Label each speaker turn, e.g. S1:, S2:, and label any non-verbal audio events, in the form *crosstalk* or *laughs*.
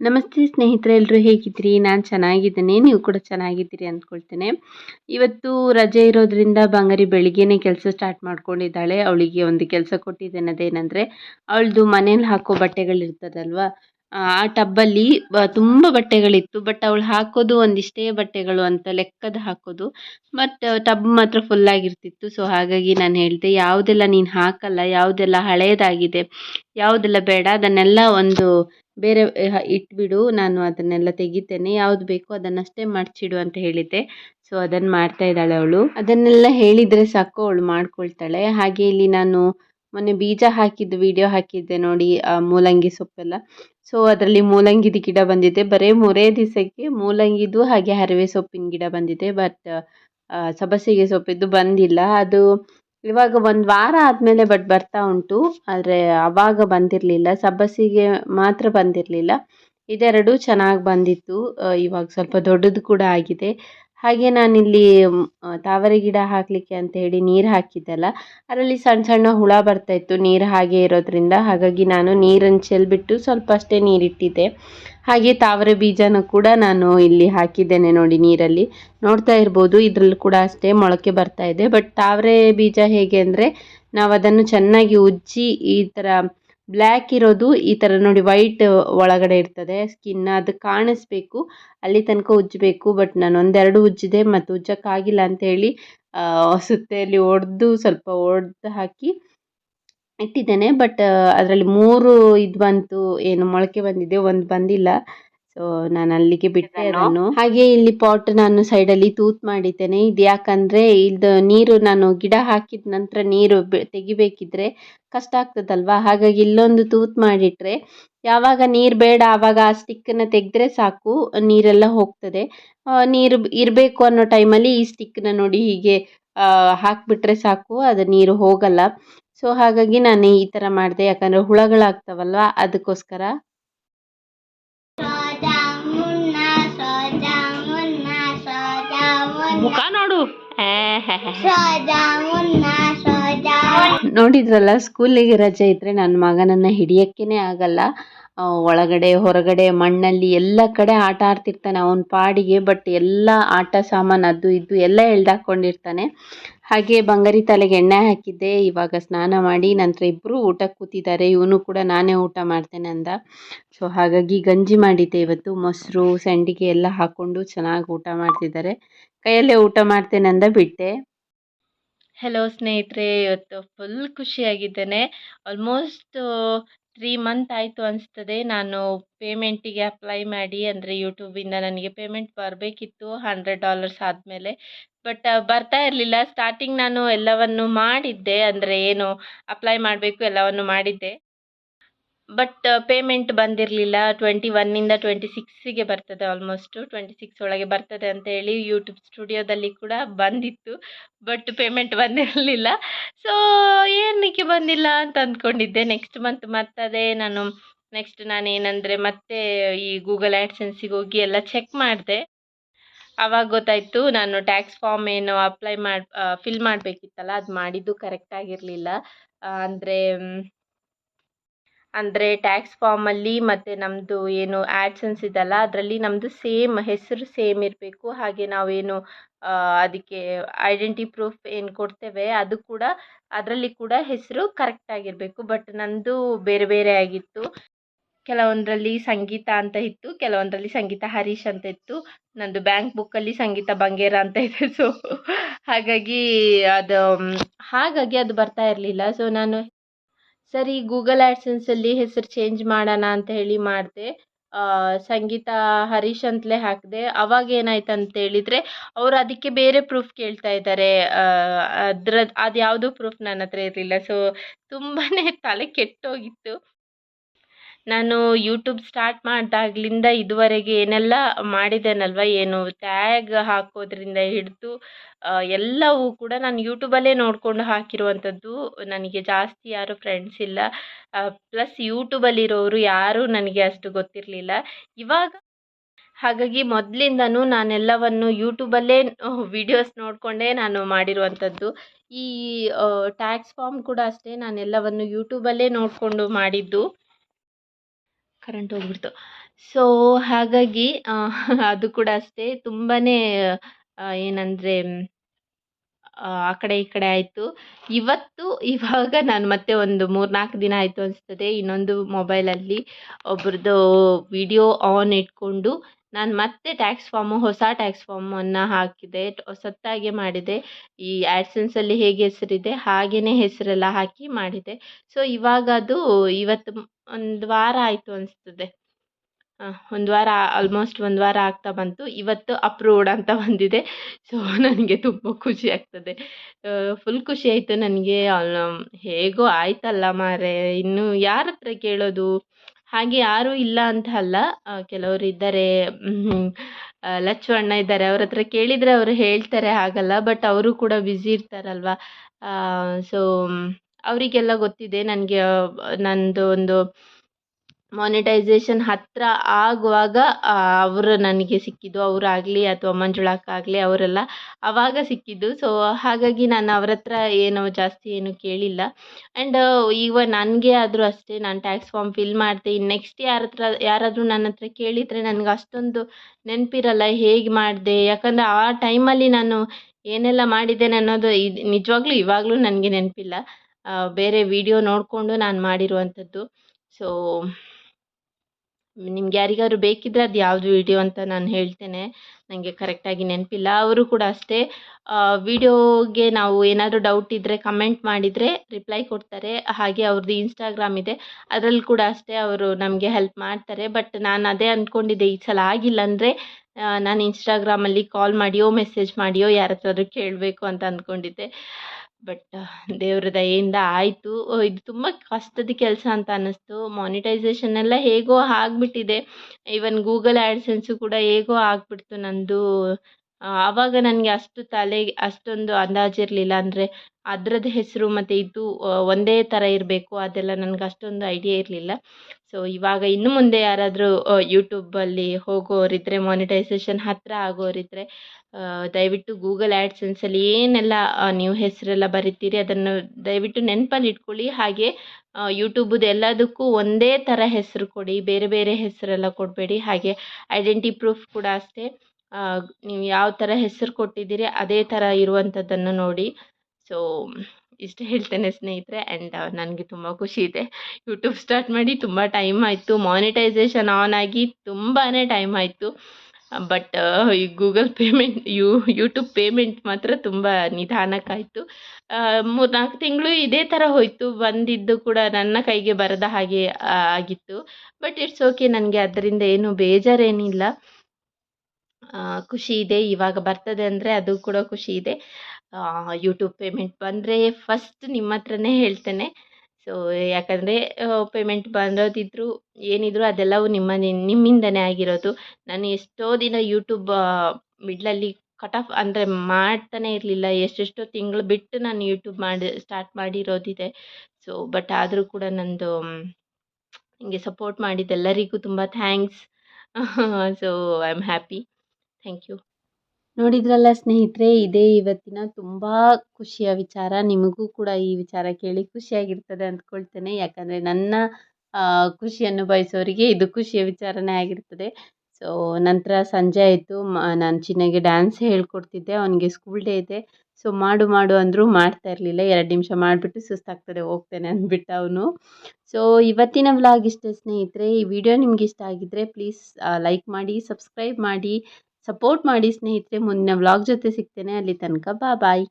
S1: ನಮಸ್ತೆ ಸ್ನೇಹಿತರೆ ಎಲ್ಲರೂ ಹೇಗಿದ್ದೀರಿ? ನಾನು ಚೆನ್ನಾಗಿದ್ದೇನೆ, ನೀವು ಕೂಡ ಚೆನ್ನಾಗಿದ್ದೀರಿ ಅಂದ್ಕೊಳ್ತೇನೆ. ಇವತ್ತು ರಜೆ ಇರೋದ್ರಿಂದ ಬಂಗಾರಿ ಬೆಳಿಗ್ಗೆನೇ ಕೆಲಸ ಸ್ಟಾರ್ಟ್ ಮಾಡ್ಕೊಂಡಿದ್ದಾಳೆ. ಅವಳಿಗೆ ಒಂದು ಕೆಲಸ ಕೊಟ್ಟಿದ್ದೇನೆ ಅದೇನೆಂದರೆ ಅವಳದು ಮನೇಲಿ ಹಾಕೋ ಬಟ್ಟೆಗಳಿರ್ತದಲ್ವ ಆ ಟಬ್ಬಲ್ಲಿ ತುಂಬ ಬಟ್ಟೆಗಳಿತ್ತು. ಬಟ್ ಅವಳು ಹಾಕೋದು ಒಂದಿಷ್ಟೇ ಬಟ್ಟೆಗಳು ಅಂತ ಲೆಕ್ಕದ ಹಾಕೋದು. ಬಟ್, ಟಬ್ ಮಾತ್ರ ಫುಲ್ ಆಗಿರ್ತಿತ್ತು. ಸೊ ಹಾಗಾಗಿ ನಾನು ಹೇಳಿದೆ, ಯಾವುದೆಲ್ಲ ನೀನು ಹಾಕಲ್ಲ, ಯಾವುದೆಲ್ಲ ಹಳೆಯದಾಗಿದೆ ಯಾವುದೆಲ್ಲ ಬೇಡ, ಅದನ್ನೆಲ್ಲ ಒಂದು ಬೇರೆ ಇಟ್ಬಿಡು, ನಾನು ಅದನ್ನೆಲ್ಲ ತೆಗಿತೇನೆ, ಯಾವ್ದು ಬೇಕೋ ಅದನ್ನಷ್ಟೇ ಮಡ್ಚಿಡು ಅಂತ ಹೇಳಿದ್ದೆ. ಸೊ ಅದನ್ನು ಮಾಡ್ತಾ ಇದ್ದಾಳೆ ಅವಳು. ಅದನ್ನೆಲ್ಲ ಹೇಳಿದರೆ ಸಾಕು, ಅವಳು ಮಾಡ್ಕೊಳ್ತಾಳೆ. ಹಾಗೆ ಇಲ್ಲಿ ನಾನು ಮೊನ್ನೆ ಬೀಜ ಹಾಕಿದ್ದು ವಿಡಿಯೋ ಹಾಕಿದ್ದೆ ನೋಡಿ ಮೂಲಂಗಿ ಸೊಪ್ಪೆಲ್ಲ. ಸೊ ಅದರಲ್ಲಿ ಮೂಲಂಗಿದು ಗಿಡ ಬಂದಿದೆ. ಬರೀ ಮೂರೇ ದಿವಸಕ್ಕೆ ಮೂಲಂಗಿದು ಹಾಗೆ ಹರಿವೆ ಸೊಪ್ಪಿನ ಗಿಡ ಬಂದಿದೆ. ಬಟ್ ಸಬ್ಬಸಿಗೆ ಸೊಪ್ಪಿದ್ದು ಬಂದಿಲ್ಲ. ಅದು ಇವಾಗ ಒಂದು ವಾರ ಆದಮೇಲೆ ಬಟ್ ಬರ್ತಾ ಉಂಟು. ಆದರೆ ಆವಾಗ ಬಂದಿರಲಿಲ್ಲ. ಸಬ್ಬಸಿಗೆ ಮಾತ್ರ ಬಂದಿರಲಿಲ್ಲ. ಇದೆರಡು ಚೆನ್ನಾಗಿ ಬಂದಿತ್ತು. ಇವಾಗ ಸ್ವಲ್ಪ ದೊಡ್ಡದು ಕೂಡ ಆಗಿದೆ. ಹಾಗೆ ನಾನಿಲ್ಲಿ ತಾವರೆ ಗಿಡ ಹಾಕಲಿಕ್ಕೆ ಅಂತ ಹೇಳಿ ನೀರು ಹಾಕಿದ್ದೆಲ್ಲ, ಅದರಲ್ಲಿ ಸಣ್ಣ ಸಣ್ಣ ಹುಳ ಬರ್ತಾಯಿತ್ತು ನೀರು ಹಾಗೆ ಇರೋದ್ರಿಂದ, ಹಾಗಾಗಿ ನಾನು ನೀರನ್ನು ಚೆಲ್ಬಿಟ್ಟು ಸ್ವಲ್ಪ ಅಷ್ಟೇ ನೀರಿಟ್ಟಿದ್ದೆ ಹಾಗೆ ತಾವರೆ ಬೀಜನ ಕೂಡ ನಾನು ಇಲ್ಲಿ ಹಾಕಿದ್ದೇನೆ ನೋಡಿ ನೀರಲ್ಲಿ. ನೋಡ್ತಾ ಇರ್ಬೋದು, ಇದರಲ್ಲಿ ಕೂಡ ಅಷ್ಟೇ ಮೊಳಕೆ ಬರ್ತಾ ಇದೆ. ಬಟ್ ತಾವರೆ ಬೀಜ ಹೇಗೆ ಅಂದರೆ, ನಾವು ಅದನ್ನು ಚೆನ್ನಾಗಿ ಉಜ್ಜಿ ಈ ಥರ ಬ್ಲ್ಯಾಕ್ ಇರೋದು ಈ ಥರ ನೋಡಿ ವೈಟ್ ಒಳಗಡೆ ಇರ್ತದೆ ಸ್ಕಿನ್ ಅದು ಕಾಣಿಸ್ಬೇಕು, ಅಲ್ಲಿ ತನಕ ಉಜ್ಜಬೇಕು ಬಟ್ ನಾನು ಒಂದೆರಡು ಉಜ್ಜಿದೆ ಮತ್ತು ಉಜ್ಜೋಕ್ಕಾಗಿಲ್ಲ ಅಂತೇಳಿ ಸುತ್ತೆಯಲ್ಲಿ ಒಡೆದು ಸ್ವಲ್ಪ ಒಡೆದು ಹಾಕಿ ಇಟ್ಟಿದ್ದೇನೆ ಬಟ್ ಅದರಲ್ಲಿ ಮೂರು ಇದು ಬಂತು, ಏನು ಮೊಳಕೆ ಬಂದಿದೆ, ಒಂದು ಬಂದಿಲ್ಲ. ಸೊ ನಾನು ಅಲ್ಲಿಗೆ ಬಿಟ್ಟೆ ಅದನ್ನು. ಹಾಗೆ ಇಲ್ಲಿ ಪಾಟ್ ನಾನು ಸೈಡಲ್ಲಿ ತೂತ್ ಮಾಡಿದ್ದೇನೆ. ಇದು ಯಾಕಂದ್ರೆ ಇದು ನೀರು ನಾನು ಗಿಡ ಹಾಕಿದ ನಂತರ ನೀರು ತೆಗಿಬೇಕಿದ್ರೆ ಕಷ್ಟ ಆಗ್ತದಲ್ವಾ? ಹಾಗಾಗಿ ಇಲ್ಲೊಂದು ತೂತ್ ಮಾಡಿಟ್ರೆ ಯಾವಾಗ ನೀರು ಬೇಡ ಆವಾಗ ಆ ಸ್ಟಿಕ್ಕನ್ನು ತೆಗೆದ್ರೆ ಸಾಕು ನೀರೆಲ್ಲ ಹೋಗ್ತದೆ. ನೀರು ಇರಬೇಕು ಅನ್ನೋ ಟೈಮಲ್ಲಿ ಈ ಸ್ಟಿಕ್ಕನ್ನ ನೋಡಿ ಹೀಗೆ ಹಾಕಿಬಿಟ್ರೆ ಸಾಕು ಅದು ನೀರು ಹೋಗಲ್ಲ. ಸೊ ಹಾಗಾಗಿ ನಾನು ಈ ಥರ ಮಾಡಿದೆ. ಯಾಕಂದರೆ ಹುಳಗಳಾಗ್ತವಲ್ವ? ಅದಕ್ಕೋಸ್ಕರ.
S2: ಮುಖ ನೋಡು.
S1: ನೋಡಿದ್ರಲ್ಲ, ಸ್ಕೂಲಿಗೆ ರಜೆ ಇದ್ರೆ ನನ್ನ ಮಗನನ್ನ ಹಿಡಿಯಕ್ಕೇನೆ ಆಗಲ್ಲ. ಒಳಗಡೆ, ಹೊರಗಡೆ, ಮಣ್ಣಲ್ಲಿ ಎಲ್ಲ ಕಡೆ ಆಟ ಆಡ್ತಿರ್ತಾನೆ ಅವನ ಪಾಡಿಗೆ ಬಟ್ ಎಲ್ಲ ಆಟ ಸಾಮಾನು ಅದು ಇದ್ದು ಎಲ್ಲ ಎಳ್ದಾಕೊಂಡಿರ್ತಾನೆ. ಹಾಗೆ ಬಂಗಾರಿ ತಲೆಗೆ ಎಣ್ಣೆ ಹಾಕಿದ್ದೆ, ಇವಾಗ ಸ್ನಾನ ಮಾಡಿ ನಂತರ ಇಬ್ಬರು ಊಟಕ್ಕೆ ಕೂತಿದ್ದಾರೆ, ಇವನು ಕೂಡ ನಾನೇ ಊಟ ಮಾಡ್ತೇನೆ ಅಂದ. ಸೊ ಹಾಗಾಗಿ ಗಂಜಿ ಮಾಡಿದ್ದೆ ಇವತ್ತು. ಮೊಸರು, ಸಂಡಿಗೆ ಎಲ್ಲ ಹಾಕ್ಕೊಂಡು ಚೆನ್ನಾಗಿ ಊಟ ಮಾಡ್ತಿದ್ದಾರೆ. ಕೈಯಲ್ಲೇ ಊಟ ಮಾಡ್ತೇನೆ ಅಂತ ಬಿಟ್ಟೆ.
S2: ಹಲೋ ಸ್ನೇಹಿತರೆ, ಇವತ್ತು ಫುಲ್ ಖುಷಿಯಾಗಿದ್ದೇನೆ. ಆಲ್ಮೋಸ್ಟ್ ತ್ರೀ ಮಂತ್ ಆಯಿತು ಅನಿಸ್ತದೆ. ನಾನು ಪೇಮೆಂಟಿಗೆ ಅಪ್ಲೈ ಮಾಡಿ, ಅಂದರೆ ಯೂಟ್ಯೂಬಿಂದ ನನಗೆ ಪೇಮೆಂಟ್ ಬರಬೇಕಿತ್ತು ಹಂಡ್ರೆಡ್ ಡಾಲರ್ಸ್ ಆದಮೇಲೆ. ಬಟ್ ಬರ್ತಾ ಇರಲಿಲ್ಲ. ಸ್ಟಾರ್ಟಿಂಗ್ ನಾನು ಎಲ್ಲವನ್ನು ಮಾಡಿದ್ದೆ, ಅಂದರೆ ಏನು ಅಪ್ಲೈ ಮಾಡಬೇಕು ಎಲ್ಲವನ್ನು ಮಾಡಿದ್ದೆ. ಬಟ್ ಪೇಮೆಂಟ್ ಬಂದಿರಲಿಲ್ಲ. ಟ್ವೆಂಟಿ ಒನ್ನಿಂದ ಟ್ವೆಂಟಿ ಸಿಕ್ಸಿಗೆ ಬರ್ತದೆ ಆಲ್ಮೋಸ್ಟು ಟ್ವೆಂಟಿ ಸಿಕ್ಸ್ ಒಳಗೆ ಬರ್ತದೆ ಅಂತ ಹೇಳಿ ಯೂಟ್ಯೂಬ್ ಸ್ಟುಡಿಯೋದಲ್ಲಿ ಕೂಡ ಬಂದಿತ್ತು. ಬಟ್ ಪೇಮೆಂಟ್ ಬಂದಿರಲಿಲ್ಲ. ಸೊ ಏನಕ್ಕೆ ಬಂದಿಲ್ಲ ಅಂತ ಅಂದ್ಕೊಂಡಿದ್ದೆ. ನೆಕ್ಸ್ಟ್ ಮಂತ್ ಮತ್ತದೇ ನಾನು ನೆಕ್ಸ್ಟ್ ನಾನು ಏನಂದರೆ ಮತ್ತೆ ಈ ಗೂಗಲ್ ಆ್ಯಡ್ಸೆನ್ಸಿಗೆ ಹೋಗಿ ಎಲ್ಲ ಚೆಕ್ ಮಾಡಿದೆ. ಅವಾಗ ಗೊತ್ತಾಯಿತು ನಾನು ಟ್ಯಾಕ್ಸ್ ಫಾರ್ಮ್ ಏನು ಅಪ್ಲೈ ಮಾಡಿ ಫಿಲ್ ಮಾಡಬೇಕಿತ್ತಲ್ಲ, ಅದು ಮಾಡಿದ್ದು ಕರೆಕ್ಟಾಗಿರಲಿಲ್ಲ ಅಂದರೆ ಅಂದರೆ ಟ್ಯಾಕ್ಸ್ ಫಾರ್ಮಲ್ಲಿ ಮತ್ತು ನಮ್ಮದು ಏನು ಆ್ಯಡ್ಸನ್ಸ್ ಇದೆಲ್ಲ, ಅದರಲ್ಲಿ ನಮ್ಮದು ಸೇಮ್ ಹೆಸರು ಸೇಮ್ ಇರಬೇಕು. ಹಾಗೆ ನಾವೇನು ಅದಕ್ಕೆ ಐಡೆಂಟಿ ಪ್ರೂಫ್ ಏನು ಕೊಡ್ತೇವೆ, ಅದು ಕೂಡ ಅದರಲ್ಲಿ ಕೂಡ ಹೆಸರು ಕರೆಕ್ಟಾಗಿರಬೇಕು ಬಟ್ ನನ್ನದು ಬೇರೆ ಬೇರೆ ಆಗಿತ್ತು. ಕೆಲವೊಂದರಲ್ಲಿ ಸಂಗೀತ ಅಂತ ಇತ್ತು, ಕೆಲವೊಂದರಲ್ಲಿ ಸಂಗೀತ ಹರೀಶ್ ಅಂತ ಇತ್ತು. ನಂದು ಬ್ಯಾಂಕ್ ಬುಕ್ಕಲ್ಲಿ ಸಂಗೀತ ಬಂಗೇರ ಅಂತ ಇದೆ. ಸೊ ಹಾಗಾಗಿ ಅದು ಹಾಗಾಗಿ ಅದು ಬರ್ತಾ ಇರಲಿಲ್ಲ. ಸೊ ನಾನು ಸರಿ ಗೂಗಲ್ ಆ್ಯಡ್ಸೆನ್ಸಲ್ಲಿ ಹೆಸರು ಚೇಂಜ್ ಮಾಡೋಣ ಅಂತ ಹೇಳಿ ಮಾಡಿದೆ. ಸಂಗೀತ ಹರೀಶ್ ಅಂತಲೇ ಹಾಕಿದೆ. ಅವಾಗ ಏನಾಯ್ತು ಅಂತ ಹೇಳಿದರೆ, ಅವರು ಅದಕ್ಕೆ ಬೇರೆ ಪ್ರೂಫ್ ಕೇಳ್ತಾ ಇದ್ದಾರೆ. ಅದ್ರದ್ದು ಅದು ಯಾವುದೂ ಪ್ರೂಫ್ ನನ್ನ ಹತ್ರ ಇರಲಿಲ್ಲ. ಸೊ ತುಂಬಾ *laughs* ತಲೆ ಕೆಟ್ಟೋಗಿತ್ತು. ನಾನು ಯೂಟ್ಯೂಬ್ ಸ್ಟಾರ್ಟ್ ಮಾಡಿದಾಗ್ಲಿಂದ ಇದುವರೆಗೆ ಏನೆಲ್ಲ ಮಾಡಿದ್ದೇನಲ್ವ, ಏನು ಟ್ಯಾಗ್ ಹಾಕೋದ್ರಿಂದ ಹಿಡಿದು ಎಲ್ಲವೂ ಕೂಡ ನಾನು ಯೂಟ್ಯೂಬಲ್ಲೇ ನೋಡಿಕೊಂಡು ಹಾಕಿರುವಂಥದ್ದು ನನಗೆ ಜಾಸ್ತಿ ಯಾರೂ ಫ್ರೆಂಡ್ಸ್ ಇಲ್ಲ. ಪ್ಲಸ್ ಯೂಟ್ಯೂಬಲ್ಲಿರೋರು ಯಾರೂ ನನಗೆ ಅಷ್ಟು ಗೊತ್ತಿರಲಿಲ್ಲ. ಇವಾಗ ಹಾಗಾಗಿ ಮೊದಲಿಂದನೂ ನಾನೆಲ್ಲವನ್ನು ಯೂಟ್ಯೂಬಲ್ಲೇ ವಿಡಿಯೋಸ್ ನೋಡಿಕೊಂಡೇ ನಾನು ಮಾಡಿರುವಂಥದ್ದು. ಈ ಟ್ಯಾಕ್ಸ್ ಫಾರ್ಮ್ ಕೂಡ ಅಷ್ಟೇ ನಾನೆಲ್ಲವನ್ನು ಯೂಟ್ಯೂಬಲ್ಲೇ ನೋಡಿಕೊಂಡು ಮಾಡಿದ್ದು. ಕರೆಂಟ್ ಹೋಗ್ಬಿಡ್ತು.
S1: ಸೊ ಹಾಗಾಗಿ ಅದು ಕೂಡ ಅಷ್ಟೇ. ತುಂಬಾ ಏನಂದರೆ, ಆ ಕಡೆ ಈ ಕಡೆ ಆಯಿತು. ಇವತ್ತು, ಇವಾಗ ನಾನು ಮತ್ತೆ ಒಂದು ಮೂರು ನಾಲ್ಕು ದಿನ ಆಯಿತು ಅನಿಸ್ತದೆ. ಇನ್ನೊಂದು ಮೊಬೈಲಲ್ಲಿ ಒಬ್ರದ್ದು ವಿಡಿಯೋ ಆನ್ ಇಟ್ಕೊಂಡು ನಾನು ಮತ್ತೆ ಟ್ಯಾಕ್ಸ್ ಫಾರ್ಮು ಹೊಸ ಟ್ಯಾಕ್ಸ್ ಫಾರ್ಮನ್ನು ಹಾಕಿದೆ ಹೊಸತಾಗಿ ಮಾಡಿದೆ. ಈ ಆ್ಯಡ್ಸೆನ್ಸಲ್ಲಿ ಹೇಗೆ ಹೆಸರಿದೆ ಹಾಗೆಯೇ ಹೆಸರೆಲ್ಲ ಹಾಕಿ ಮಾಡಿದೆ. ಸೊ ಇವಾಗ ಅದು ಇವತ್ತು ಒಂದು ವಾರ ಆಯಿತು ಅನಿಸ್ತದೆ. ಒಂದು ವಾರ ಆಲ್ಮೋಸ್ಟ್ ಒಂದು ವಾರ ಆಗ್ತಾ ಬಂತು. ಇವತ್ತು ಅಪ್ರೂವ್ಡ್ ಅಂತ ಬಂದಿದೆ. ಸೊ *laughs* ನನಗೆ ತುಂಬ ಖುಷಿ ಆಗ್ತದೆ. ಫುಲ್ ಖುಷಿ ಆಯಿತು ನನಗೆ. ಹೇಗೋ ಆಯ್ತಲ್ಲ ಮಾರೆ. ಇನ್ನು ಯಾರ ಹತ್ರ ಕೇಳೋದು? ಹಾಗೆ ಯಾರೂ ಇಲ್ಲ ಅಂತ ಅಲ್ಲ. ಕೆಲವರು ಇದ್ದಾರೆ. ಲಚ್ಚು ಅಣ್ಣ ಇದ್ದಾರೆ. ಅವ್ರ ಹತ್ರ ಕೇಳಿದರೆ ಅವರು ಹೇಳ್ತಾರೆ ಹಾಗಲ್ಲ, ಬಟ್ ಅವರು ಕೂಡ ಬ್ಯುಸಿ ಇರ್ತಾರಲ್ವ? ಸೊ ಅವರಿಗೆಲ್ಲ ಗೊತ್ತಿದೆ. ನನಗೆ ನನ್ನದು ಒಂದು ಮಾನಿಟೈಸೇಷನ್ ಹತ್ತಿರ ಆಗುವಾಗ ಅವರು ನನಗೆ ಸಿಕ್ಕಿದ್ದು ಅವರಾಗಲಿ ಅಥವಾ ಮಂಜುಳಕ್ಕಾಗಲಿ ಅವರೆಲ್ಲ ಆವಾಗ ಸಿಕ್ಕಿದ್ದು. ಸೊ ಹಾಗಾಗಿ ನಾನು ಅವ್ರ ಹತ್ರ ಏನು ಜಾಸ್ತಿ ಏನು ಕೇಳಿಲ್ಲ. ಆ್ಯಂಡ್ ಈಗ ನನಗೆ ಆದರೂ ಅಷ್ಟೇ ನಾನು ಟ್ಯಾಕ್ಸ್ ಫಾರ್ಮ್ ಫಿಲ್ ಮಾಡಿದೆ ಇನ್ನು ನೆಕ್ಸ್ಟ್ ಯಾರ ಹತ್ರ ಯಾರಾದರೂ ನನ್ನ ಹತ್ರ ಕೇಳಿದರೆ ನನಗೆ ಅಷ್ಟೊಂದು ನೆನಪಿರಲ್ಲ, ಹೇಗೆ ಮಾಡಿದೆ? ಯಾಕಂದರೆ ಆ ಟೈಮಲ್ಲಿ ನಾನು ಏನೆಲ್ಲ ಮಾಡಿದ್ದೇನೆ ಅನ್ನೋದು ಇದು ನಿಜವಾಗ್ಲೂ ಇವಾಗಲೂ ನನಗೆ ನೆನಪಿಲ್ಲ. ಬೇರೆ ವಿಡಿಯೋ ನೋಡಿಕೊಂಡು ನಾನು ಮಾಡಿರುವಂಥದ್ದು. ಸೊ ನಿಮ್ಗೆ ಯಾರಿಗಾದ್ರು ಬೇಕಿದ್ರೆ ಅದು ಯಾವುದು ವಿಡಿಯೋ ಅಂತ ನಾನು ಹೇಳ್ತೇನೆ. ನನಗೆ ಕರೆಕ್ಟಾಗಿ ನೆನಪಿಲ್ಲ. ಅವರು ಕೂಡ ಅಷ್ಟೇ ವಿಡಿಯೋಗೆ ನಾವು ಏನಾದರೂ ಡೌಟ್ ಇದ್ದರೆ ಕಮೆಂಟ್ ಮಾಡಿದರೆ ರಿಪ್ಲೈ ಕೊಡ್ತಾರೆ. ಹಾಗೆ ಅವ್ರದ್ದು ಇನ್ಸ್ಟಾಗ್ರಾಮ್ ಇದೆ. ಅದರಲ್ಲಿ ಕೂಡ ಅಷ್ಟೇ ಅವರು ನಮಗೆ ಹೆಲ್ಪ್ ಮಾಡ್ತಾರೆ. ಬಟ್ ನಾನು ಅದೇ ಅಂದ್ಕೊಂಡಿದ್ದೆ ಈ ಸಲ ಆಗಿಲ್ಲ ಅಂದರೆ ನಾನು ಇನ್ಸ್ಟಾಗ್ರಾಮಲ್ಲಿ ಕಾಲ್ ಮಾಡಿಯೋ ಮೆಸೇಜ್ ಮಾಡಿಯೋ ಯಾರ ಹತ್ರಾದ್ರೂ ಕೇಳಬೇಕು ಅಂತ ಅಂದ್ಕೊಂಡಿದ್ದೆ ಬಟ್ ದೇವ್ರ ದಯೆಯಿಂದ ಆಯಿತು. ಇದು ತುಂಬ ಕಷ್ಟದ ಕೆಲಸ ಅಂತ ಅನ್ನಿಸ್ತು. ಮಾನಿಟೈಸೇಷನ್ ಎಲ್ಲ ಹೇಗೋ ಆಗ್ಬಿಟ್ಟಿದೆ. ಈವನ್ ಗೂಗಲ್ ಆ್ಯಡ್ಸೆನ್ಸು ಕೂಡ ಹೇಗೋ ಆಗಿಬಿಡ್ತು ನನ್ನದು ಆವಾಗ ನನಗೆ ಅಷ್ಟು ತಲೆಗೆ ಅಷ್ಟೊಂದು ಅಂದಾಜಿರಲಿಲ್ಲ ಅಂದರೆ ಅದರದ್ದು ಹೆಸರು ಮತ್ತು ಇದು ಒಂದೇ ಥರ ಇರಬೇಕು. ಅದೆಲ್ಲ ನನಗೆ ಅಷ್ಟೊಂದು ಐಡಿಯಾ ಇರಲಿಲ್ಲ. ಸೊ ಇವಾಗ ಇನ್ನು ಮುಂದೆ ಯಾರಾದರೂ ಯೂಟ್ಯೂಬಲ್ಲಿ ಹೋಗೋರಿದ್ದರೆ ಮಾನಿಟೈಸೇಷನ್ ಹತ್ತಿರ ಆಗೋರಿದ್ದರೆ ದಯವಿಟ್ಟು ಗೂಗಲ್ ಆ್ಯಡ್ಸೆನ್ಸಲ್ಲಿ ಏನೆಲ್ಲ ನೀವು ಹೆಸರೆಲ್ಲ ಬರಿತೀರಿ, ಅದನ್ನು ದಯವಿಟ್ಟು ನೆನಪಲ್ಲಿ ಇಟ್ಕೊಳ್ಳಿ. ಹಾಗೆ ಯೂಟ್ಯೂಬದು ಎಲ್ಲದಕ್ಕೂ ಒಂದೇ ಥರ ಹೆಸರು ಕೊಡಿ. ಬೇರೆ ಬೇರೆ ಹೆಸರೆಲ್ಲ ಕೊಡಬೇಡಿ. ಹಾಗೆ ಐಡೆಂಟಿ ಪ್ರೂಫ್ ಕೂಡ ಅಷ್ಟೇ. ನೀವು ಯಾವ ಥರ ಹೆಸರು ಕೊಟ್ಟಿದ್ದೀರಿ ಅದೇ ಥರ ಇರುವಂಥದ್ದನ್ನು ನೋಡಿ. ಸೊ ಇಷ್ಟು ಹೇಳ್ತೇನೆ ಸ್ನೇಹಿತರೆ ಆ್ಯಂಡ್ ನನಗೆ ತುಂಬ ಖುಷಿ ಇದೆ. ಯೂಟ್ಯೂಬ್ ಸ್ಟಾರ್ಟ್ ಮಾಡಿ ತುಂಬ ಟೈಮ್ ಆಯಿತು. ಮಾನಿಟೈಸೇಷನ್ ಆನ್ ಆಗಿ ತುಂಬಾ ಟೈಮ್ ಆಯಿತು. ಬಟ್ ಈ Google payment you YouTube payment ಮಾತ್ರ ತುಂಬ ನಿಧಾನಕ್ಕಾಯಿತು ಮೂರು ನಾಲ್ಕು ತಿಂಗಳು ಇದೇ ಥರ ಹೋಯಿತು. ಬಂದಿದ್ದು ಕೂಡ ನನ್ನ ಕೈಗೆ ಬರದ ಹಾಗೆ ಆಗಿತ್ತು. ಬಟ್ ಇಟ್ಸ್ ಓಕೆ ನನಗೆ ಅದರಿಂದ ಏನು ಬೇಜಾರೇನಿಲ್ಲ. ಖುಷಿ ಇದೆ. ಇವಾಗ ಬರ್ತದೆ ಅಂದರೆ ಅದು ಕೂಡ ಖುಷಿ ಇದೆ. ಯೂಟ್ಯೂಬ್ ಪೇಮೆಂಟ್ ಬಂದರೆ ಫಸ್ಟ್ ನಿಮ್ಮ ಹತ್ರನೇ ಹೇಳ್ತೇನೆ. ಸೊ ಯಾಕಂದರೆ ಪೇಮೆಂಟ್ ಬರೋದಿದ್ರು ಏನಿದ್ರು ಅದೆಲ್ಲವೂ ನಿಮ್ಮ, ನಿಮ್ಮಿಂದನೇ ಆಗಿರೋದು. ನಾನು ಎಷ್ಟೋ ದಿನ ಯೂಟ್ಯೂಬ್ ಮಿಡ್ಲಲ್ಲಿ ಕಟ್ ಆಫ್ ಅಂದರೆ ಮಾಡ್ತಾನೆ ಇರಲಿಲ್ಲ. ಎಷ್ಟೆಷ್ಟೋ ತಿಂಗಳು ಬಿಟ್ಟು ನಾನು ಯೂಟ್ಯೂಬ್ ಮಾಡಿ ಸ್ಟಾರ್ಟ್ ಮಾಡಿರೋದಿದೆ. ಸೊ ಬಟ್ ಆದರೂ ಕೂಡ ನಂದು ಹಿಂಗೆ ಸಪೋರ್ಟ್ ಮಾಡಿದ್ದೆಲ್ಲರಿಗೂ ತುಂಬ thanks so I am happy thank you
S2: ನೋಡಿದ್ರಲ್ಲ ಸ್ನೇಹಿತರೆ, ಇದೇ ಇವತ್ತಿನ ತುಂಬ ಖುಷಿಯ ವಿಚಾರ. ನಿಮಗೂ ಕೂಡ ಈ ವಿಚಾರ ಕೇಳಿ ಖುಷಿಯಾಗಿರ್ತದೆ ಅಂದ್ಕೊಳ್ತೇನೆ. ಯಾಕಂದರೆ ನನ್ನ ಖುಷಿಯನ್ನು ಬಯಸೋರಿಗೆ ಇದು ಖುಷಿಯ ವಿಚಾರನೇ ಆಗಿರ್ತದೆ. ಸೊ ನಂತರ ಸಂಜೆ ಆಯಿತು. ನಾನು ಚಿನ್ನಗೆ ಡ್ಯಾನ್ಸ್ ಹೇಳ್ಕೊಡ್ತಿದ್ದೆ. ಅವನಿಗೆ ಸ್ಕೂಲ್ ಡೇ ಇದೆ. ಸೊ ಮಾಡು ಮಾಡು ಅಂದರೂ ಮಾಡ್ತಾ ಇರಲಿಲ್ಲ. ಎರಡು ನಿಮಿಷ ಮಾಡಿಬಿಟ್ಟು ಸುಸ್ತಾಗ್ತದೆ, ಹೋಗ್ತೇನೆ ಅಂದ್ಬಿಟ್ಟು ಅವನು. ಸೊ ಇವತ್ತಿನ ವ್ಲಾಗ್ ಇಷ್ಟೇ ಸ್ನೇಹಿತರೆ. ಈ ವಿಡಿಯೋ ನಿಮ್ಗೆ ಇಷ್ಟ ಆಗಿದ್ದರೆ ಪ್ಲೀಸ್ ಲೈಕ್ ಮಾಡಿ ಸಬ್ಸ್ಕ್ರೈಬ್ ಮಾಡಿ. ಸಪೋರ್ಟ್ ಮಾಡಿ ಸ್ನೇಹಿತರೆ ಮುಂದಿನ ವ್ಲಾಗ್ ಜೊತೆ ಸಿಗ್ತೇನೆ. ಅಲ್ಲಿ ತನಕ ಬಾ ಬಾಯ್